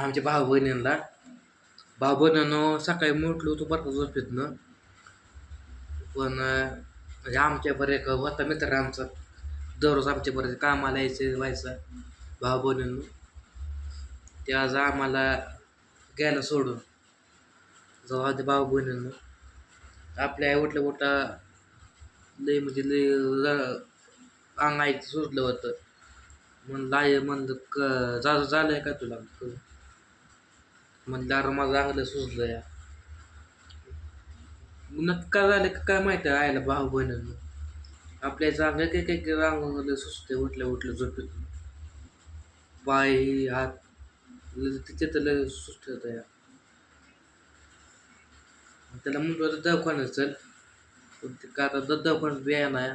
आमच्या भाऊ बहिणींना भाऊ बहिणीनं सकाळी म्हटलं होतं बरं का झोपेतनं. पण म्हणजे आमच्या बरं एक होता मित्र आमचा. दररोज आमच्या बरं कामाला यायचं व्हायचा. भाऊ बहिणीनं ते आज आम्हाला घ्यायला सोडून. जाऊ ते भाऊ बहिणींनो आपल्या आई उठल्या उठा लय म्हणजे लय अंगायचं सुचलं होतं. म्हणलं आई म्हणलं क झालं आहे का तुला? म्हणलं दारू माझं अंगलं सुचलं या. नक्का झालं का काय माहिती आहे आईला भाऊ बहिणींनो. आपल्या चांगलं काही काही काही अंगाला सुचते उठल्या उठल्या झोपेत पाय हात तिथे तर लय सुस्त होतं या. त्याला म्हणतो आता दवाखान्यात चल. पण ते का आता दवाखान्यात बिया नाही.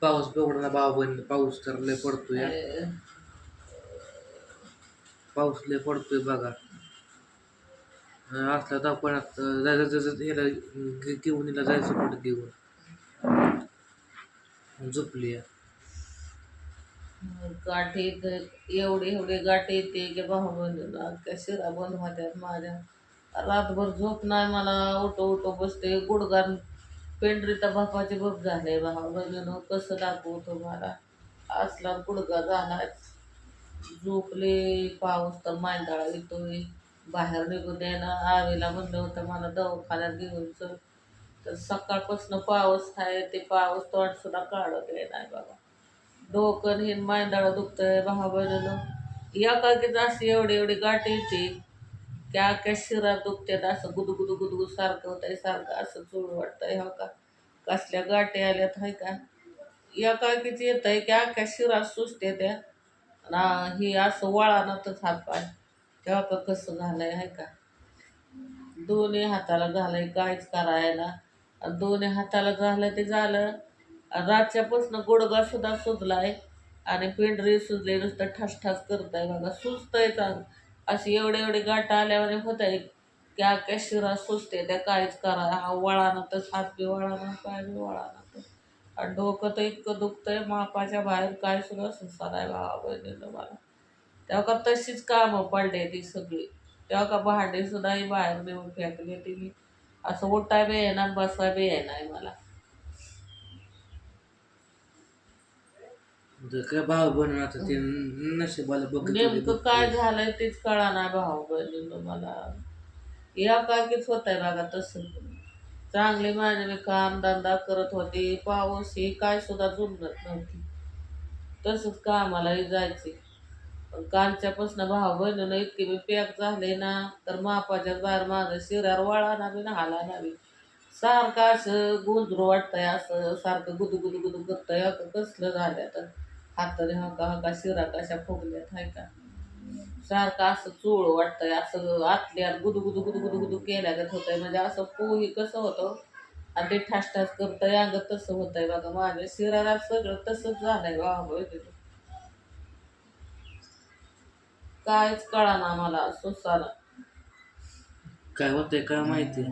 पाऊस पकडा भाऊ बहीण पाऊस तर लय पडतोय या. पाऊस लय पडतोय बघा. असला दवाखान्यात जायचं जायचं घेऊन हिला जायचं पडत घेऊन. झोपली या. गाठी तर एवढे एवढे गाठी येते की भाऊ त्या शिरा बंद होत्यात माझ्या. रातभर झोप नाही मला उठो उठो बसते. गुडगान पेंढरीचा बापाचे बघ झाले. भाऊ बहिणीनं कसं दाखवू तुम्हाला असला गुडगा झालाच. झोपले पाऊस तर मांदाळा येतोय. बाहेर निघू द्यायला आवेला म्हणलं होतं मला दवाखान्यात घेऊन चल. तर सकाळपासून पाऊस आहे ते पाऊस तोंड सुद्धा काढत नाही बाबा. डोकं हे मांदाळा दुखतंय भावा बहिणीनं एकाकीच अशी एवढी एवढी गाठी येते की अख्ख्या शिरात दुखतात असं गुदगुद गुदगुद सारखं गुदू सारखं होतंय सारखं असं चोळ वाटतंय हा का? कसल्या गाठी आल्यात हाय का? एकाकीच येत आहे की आख्या शिरात सुचते त्या ना ही असं वळानातच हात पाय. तेव्हा का कसं झालंय आहे का? दोन्ही हाताला झालंय काहीच करायला. आणि दोन्ही हाताला झालं ते झालं. रातच्यापासून गुडगा सुद्धा सुजलाय. आणि पेंढरी सुजले नुसतं ठास ठास करताय बघा. सुचतंय चांग अशी एवढे एवढे गाठ आल्यावर होत आहे की अख्ख्या शिरा सुचते त्या काहीच करा हा वळानातच हात बी वळाना पाय बी वळाना. आणि डोकं तर इतकं दुखतंय मापाच्या बाहेर काय सुद्धा आहे भावा बहिणीनं मला. तेव्हा का तशीच कामं पडले ती सगळी. तेव्हा का भांडे सुद्धा ही बाहेर नेऊन फेकले ती मी. असं उठाय बी येणार बसाय बी येणार मला. तर काय भाऊ बहीण आता ते नशिबाला बघत नेमकं काय झालंय तेच कळा नाही भाऊ बहिणीनं मला. या काकीच होत आहे बघा तसं. चांगली माझे मी काम धंदा करत होती. पाऊस ही काय सुद्धा जुमत नव्हती. तसंच कामालाही जायचे. पण कालच्यापासून भाऊ बहिणीनं इतके मी पॅक झाले ना तर मापाच्या बाहेर माझं शिरार वळा ना बी हाला सारखं असं गुंजरू वाटतंय असं सारखं गुदू गुदू गुदू करतंय. कसलं झालं तर हाताने हका हका शिरा कशा फुगल्यात हाय का? सारखं असं चोळ वाटतंय असं आतल्यात गुदू गुदू गुदू गुदू गुदू केल्यागत होतंय. म्हणजे असं पोही कसं होतं आणि ते ठास ठास करतंय अंग तसं होतंय बघा. माझ्या शिराला सगळं तसंच झालंय बाबा कायच कळा ना मला सुसाला काय होतंय काय माहिती?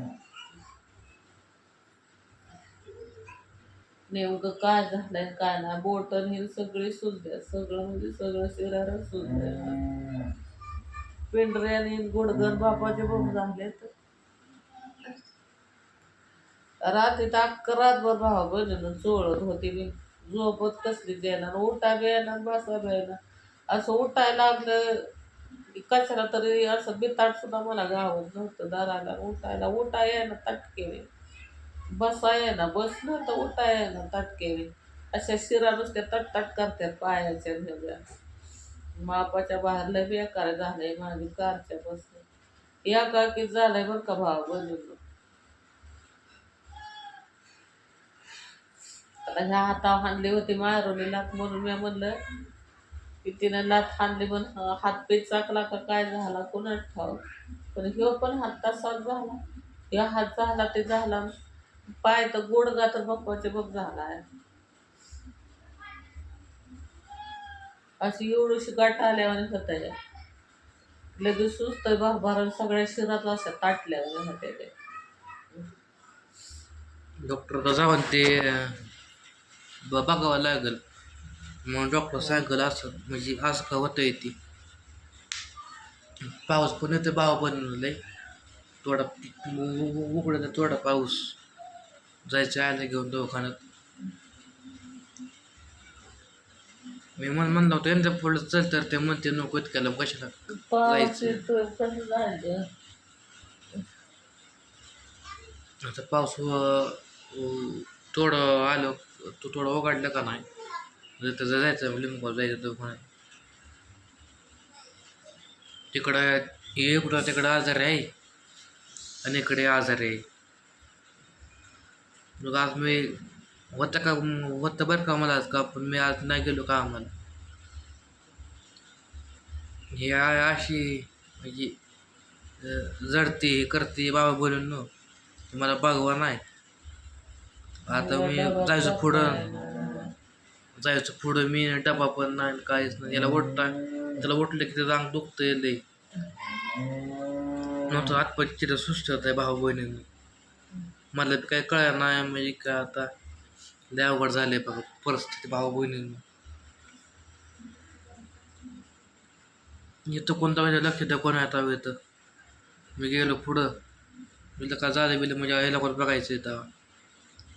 नेमकं काय झालंय काय नाही. बोटन सगळी सगळे सुजले. सगळं म्हणजे सगळं शिरार सुजल्या. पेंढरे आणि गुडगन बापाचे बघ झाले रात्री अख्खं रातभर भावा बहिणीनं चोळत होती. मी झोपत कसली देणार उठा बी येणार बसा बी येणार असं उठायला लागलं कशाला तरी असं बिताट सुद्धा मला गावत नव्हतं दाराला. उठायला उठा येणार तटके बसा बस बसलं तर उठाय ना तटके अशा शिरा नुसत्या तटतट करतात पायाच्या सगळ्या मापाच्या बाहेर लय बेकार झालंय माझी कारच्या बस या काकीत झालंय बरं का भाव बनवलं आता ह्या हाता हाणली होती मायरोनी लात म्हणून मी म्हणलं की तिनं लात हाणली म्हणून हात पे चाकला का काय झाला कोणाच ठाव पण ह्यो पण हात तसाच झाला. ह्या हात झाला ते झाला. पाय तर गोडगा तर बाप्पाचे बघ झाला अशी एवढीशी गाठ आल्यावर त्याच्या लगेच सुस्त भार सगळ्या शिरात अशा ताटल्या होत्या डॉक्टर कसा म्हणते अं, बघावं लागेल. मग डॉक्टर सांगेल असं म्हणजे असं का होतं ती. पाऊस पण येतो भाव पण थोडा उघडं थोडा पाऊस. जायचं आलं घेऊन दवाखान्यात. मी मन म्हणलं होतो यांचं पुढं चल तर ते म्हणते नको इतक्याला कशाला जायचं. आता पाऊस थोडं आलो तू थोडं उघडलं का नाही? तर जायचं लिंबू जायचं दवाखान्यात. तिकडं इकडं तिकडं आजारी आहे? आणि इकडे आजारी आहे. मग आज मी होतं का होतं बरं का मला आज का पण मी आज नाही गेलो का आम्हाला? हे अशी म्हणजे जडते जडती करते बाबा बोलून न मला बघवा नाही आता मी जायचं पुढं. जायचं पुढं मी डबा पण नाही काहीच नाही. याला ओढता त्याला ओढलं की त्याचं अंग दुखतं लय नंतर आतपाय चित्र सुस्त होत आहे भाऊ बहिणींनी मला बी काय कळलं नाही म्हणजे काय आता लय अवघड झाले बघा परिस्थिती भाऊ बहिणींनी. इथं कोणता म्हणजे लक्ष द्या कोण आता येतं मी गेलो पुढं. मी का झालं बिलं म्हणजे आईला कोण बघायचं येतं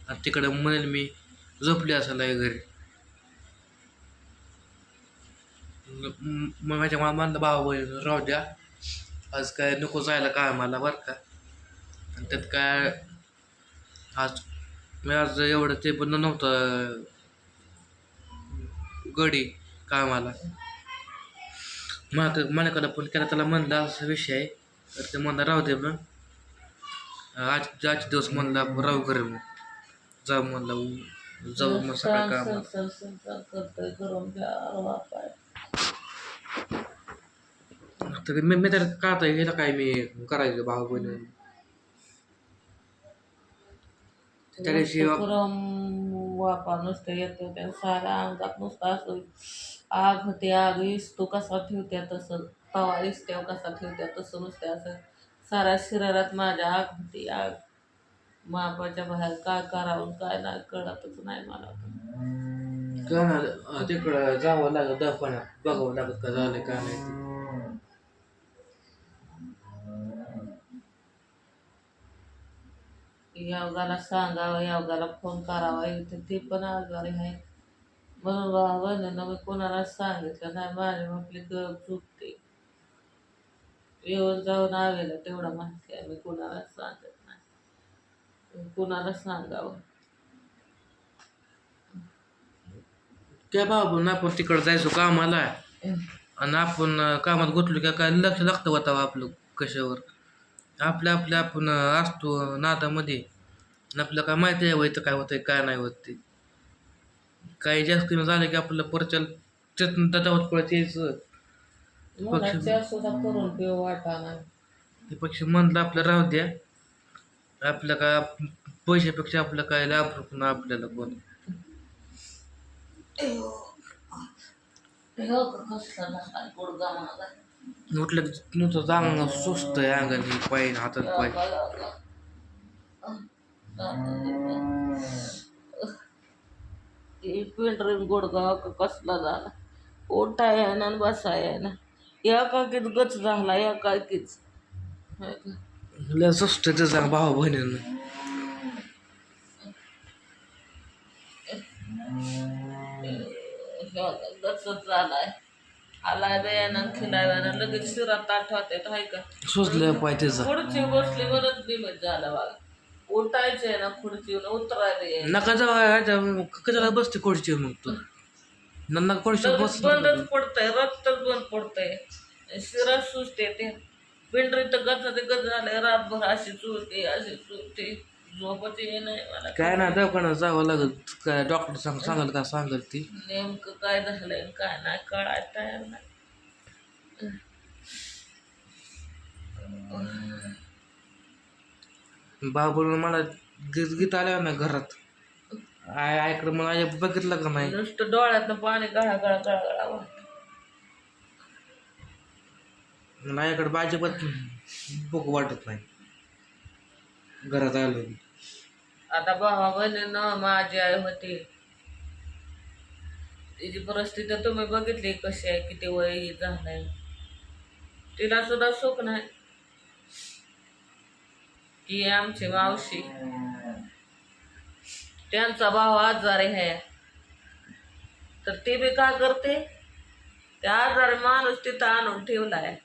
आणि तिकडं म्हणेल मी झोपली असायला घरी. मग माझ्या म्हणजे मला म्हणलं भावा बहिणी राहू द्या. आज काय नको जायला काय मला बरं का. आणि त्यात काय आज मी आज एवढं ते पण नव्हतं गडी कामाला. मला मनाकडे पण केला त्याला म्हणलं असा विषय आहे तर ते म्हणलं राहू दे मग. आज आजचे दिवस म्हणलं राहू घरी मग. जाऊ म्हणलं जाऊ मग सकाळ बापाय. तर मी मी तर का आता गेलं काय मी करायचं भाऊ बहिणी त्या दिवशी पुरम वापा नुसतं येतो त्या साऱ्या अंगात नुसतं असं आग होते आग इस्तो कसा ठेवत्या तसं तवा इस्त्याव कसा ठेवत्या तसं नुसतं असं साऱ्या शरीरात माझ्या आग होती आग मापाच्या बाहेर काय करावं काय नाही कळतच नाही मला का ना तिकडं जावं लागत दवाखान्यात बघावं लागत का झालं का नाही योगाला सांगावं योगाला फोन करावा. इथे ते पण आजारी आहे. म्हणून बाबानं मी कोणाला सांगितलं नाही. माझी आपली गप चुकते येऊन जाऊन आवेला तेवढा माहिती आहे. मी कोणाला सांगत नाही. कोणाला सांगावं? काय बाबा ना आपण तिकडं जायचो कामाला. आणि आपण कामात गुंतलो की काय? लक्ष लागतं होतं आपलं कशावर. आपल्या आपल्या आपण असतो नादामध्ये. आणि आपल्याला काय माहिती आहे व्हायचं काय होतंय काय नाही होत ते. काही जास्त कमी झालं की आपलं परचल चेतन त्याच्यावर पळत यायचं. सुद्धा करून पिऊ ते पक्ष म्हणलं आपलं राहू द्या. आपलं काय पैशापेक्षा आपलं काय लाभ पण आपल्याला कोण हो का कसला गुडगा माझा. उठलं की नुसतं चांगलं सुस्त आहे अंगाने पाय हातात पाय पिंढरीन गुडगाव का कसला झाला ओटा आहे ना आणि बसा आहे ना एकाकीच गच झाला एकाकीच काकीच लय सुस्त त्याचा भाऊ बहिणीनं गचच झालाय आलाय बेयानं खिलाव्यानं लगेच शिरात आठवते हाय का? सुचलं त्याचा खुर्ची बसली बरंच बिमत झालं बघा. उठायचंय ना खुर्चीवर उतरायला यायचं. नका जाऊ कशाला बसते खुर्ची मग तू? नंदा खुर्ची लगेच बस बंदच पडतंय रक्तच बंद पडतंय. शिरा सुचते ते. पिंडरी तर गच ते गच झालंय रातभर अशी चुरते अशी चुरते झोपच ये नाही मला. काय ना दवाखान्यात जावं लागत काय डॉक्टर सांग सांगाल का? सांगाल ती. नेमकं काय झालंय आणि काय नाही कळाय तयार नाही. बाबा मला गीत गीत आल्या ना घरात. आय आयकडे मला आई बघितलं का नाही? नुसतं डोळ्यातनं पाणी गळा गळा गळा गळा वाहतं. मला आईकडे अजिबात बघू वाटत नाही. घरात आलो की. आता भावा बहिणीनं माझी आई होती तिची परिस्थिती तुम्ही बघितली कशी आहे किती वय झालंय. तिला सुद्धा सुख नाही. की आमची मावशी. त्यांचा भाव आजारी आहे. तर ती बी काय करते? त्या आजारी माणूस तिथं आणून ठेवलाय.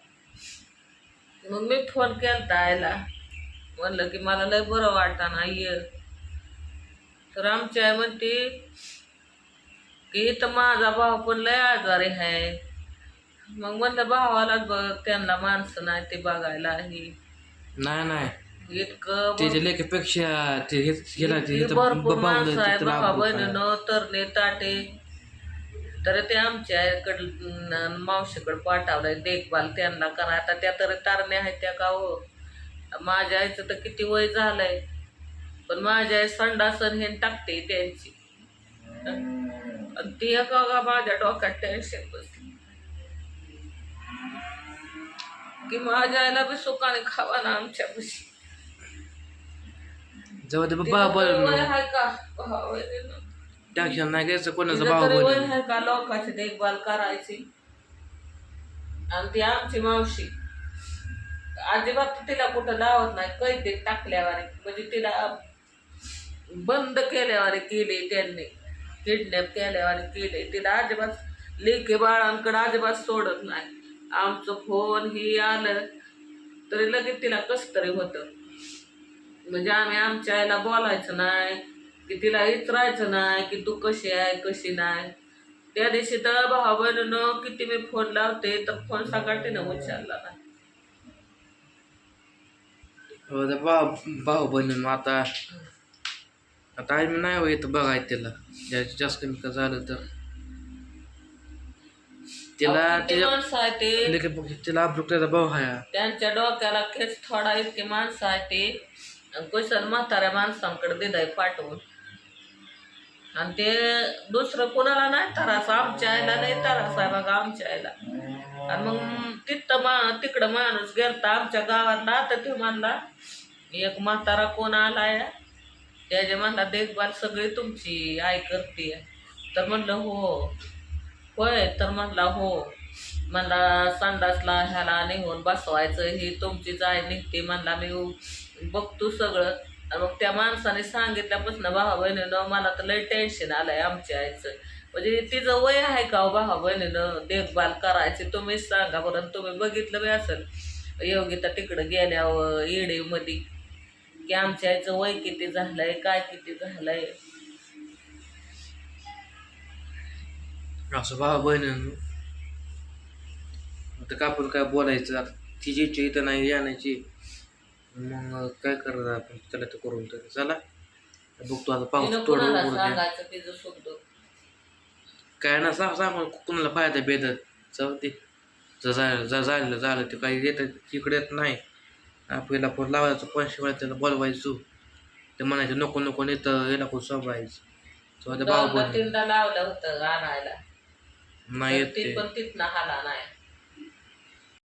मग मी फोन केलता आयला म्हणलं की मला लय बरं वाटताना ये तर आमची आई म्हणते की इथं माझा भाव पण लय आजारी आहे. मग म्हणलं भावालाच बघ त्यांना माणसं नाही ते बघायला ही नाही नाही. इतकं त्याच्या लेखापेक्षा ते हेच गेला ते इतकी इथं भरपूर ब- माणसं आहेत तिथं बाबा आपलं काय. बहिणीनं तरणे ताटे. तर ते आमच्या आईकडं मावशीकडे पाठवलंय देखभाल त्यांना करा. आता त्या तरी तारण्या आहेत त्या का हो? माझ्या आईचं तर किती वय झालंय. पण माझ्या संडासन हे टाकते त्यांची. ती का माझ्या डोक्यात टेन्शन बसली. की माझ्या आईला बी सुखाने खावा ना आमच्या पशी. ते तिचं बाबा वय आहे का? टेन्शन नाही घ्यायचं कोणाचं भाव आहे का? लोकांची देखभाल करायची. आणि ती आमची मावशी. अजिबात तिला कुठं लावत नाही. कैदेत टाकल्यावर म्हणजे तिला बंद केल्यावर केले त्यांनी. किडनॅप केल्यावर केले. तिला अजिबात लेखे बाळांकडे अजिबात सोडत नाही. आमचं फोन ही आलं तरी लगेच तिला कस तरी होतं. म्हणजे आम्ही आमच्या आईला बोलायचं नाही की तिला विचारायचं नाही की तू कशी आहे कशी नाही. त्या दिवशी तर भाऊ बहिणीनं किती मी फोन लावते तर फोन सकाळ तिनं उचलला नाही. हो, भाऊ बहिणी आता आता आई नाही हो येतं बघायचं त्याला जास्त जास्त कमी का झालं तर. तिला तिच्या माणसं आहे ते? तिला अब्रुक त्याचा भाव आहे त्यांच्या डोक्याला खेच थोडा इतके माणसं आहे ते. आणि कुशल म्हाताऱ्या माणसांकडे दिलाय पाठवून. आणि ते दुसरं कोणाला नाही तरास आमच्या आईला नाही तरास आहे बघा आमच्या आईला. आणि मग तिथं मा तिकडं माणूस गेलता आमच्या गावातला तर ते म्हणला. एक म्हातारा कोण आलाय? त्याच्या म्हणला देखभाल सगळी तुमची आई करते. तर म्हणलं हो. होय तर म्हणला हो. म्हणला संडासला ह्याला निघून बसवायचं ही तुमचीच आई निघते. म्हणला मी बघतो सगळं. आणि मग त्या माणसाने सांगितल्यापासून भावा बहिणीनं मला तर लय टेन्शन आलं आहे आमच्या आईचं. म्हणजे तिचं वय आहे का हो, भावा बहिणीनं? देखभाल करायची तुम्हीच सांगा बरं. तुम्ही बघितलं बी असेल योगिता तिकडं गेल्यावर येडीमध्ये की आमच्या आईचं वय किती झालंय काय किती झालंय. असं भाऊ बहिणी आता का आपण काय बोलायचं आता तिची इच्छा इथं नाही येण्याची मग काय करणार आपण? त्याला तर करून तर चला. बघतो आता पाऊस तिनं थोडं कुणाला उघडू द्या. सांगायचं तिचं सुख दुःख काय ना सांग सांग. कुणाला फायदा बेदत जाऊ झालं जर झालं झालं ते काही येत तिकडे येत नाही. आपल्याला फोन लावायचं पैसे वेळा त्याला बोलवायचो. ते म्हणायचं नको नको नेतं याला तेव्हा ते भाऊ दोनदा तीनदा लावलं होतं आणायला. नाही येत ती ते. पण तिथनं हाला नाही.